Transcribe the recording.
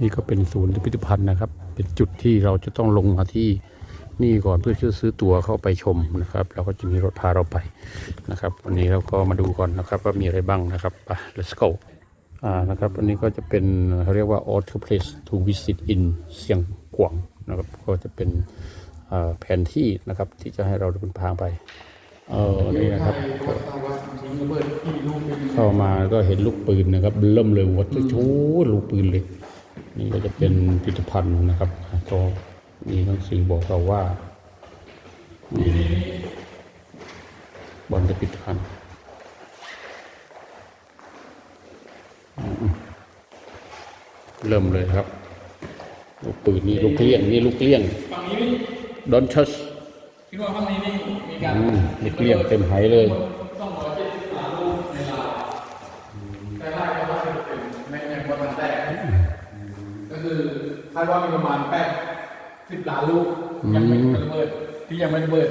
นี่ก็เป็นศูนย์พิพิธภัณฑ์นะครับ เป็นจุดที่เราจะต้องลงมาที่นี่ก่อนเพื่อจะซื้อตั๋วเข้าไปชมนะครับแล้วก็จะมีรถพาเราไปนะครับ วันนี้เราก็มาดูก่อนนะครับ ว่ามีอะไรบ้างนะครับไป let's go อ่านะครับอันนี้ก็จะเป็นเขาเรียกว่า auto place to visit in เสียงกวางนะครับก็จะเป็นแผนที่นะครับที่จะให้เราเดินทางไปเออนี่นะครับ เข้ามาก็เห็นลูกปืนนะครับเริ่มเลยวัดโอ้โหลูกปืนเลย นี่ก็จะเป็นพิพิธภัณฑ์นะครับก็มีหนังสือบอกเราว่านี่บอลพิพิธภัณฑ์อืมเริ่มเลยครับลูกปืนนี่ลูกเลี้ยงนี่ลูกเลี้ยงฝั่งนี้นี่ดอนชัสคิดว่าฝั่งนี้นี่มีการลูกเลี้ยงเต็มไหเลยต้องร้อยเจ็ดสิบล้านลูกในลาวแต่ได้ก็ว่าจะเป็นไม่ไม่ว่ามันแตกก็ คือคาดว่ามีประมาณแปดสิบล้านลูกยังไม่ระเบิดที่ยังไม่ระเบิด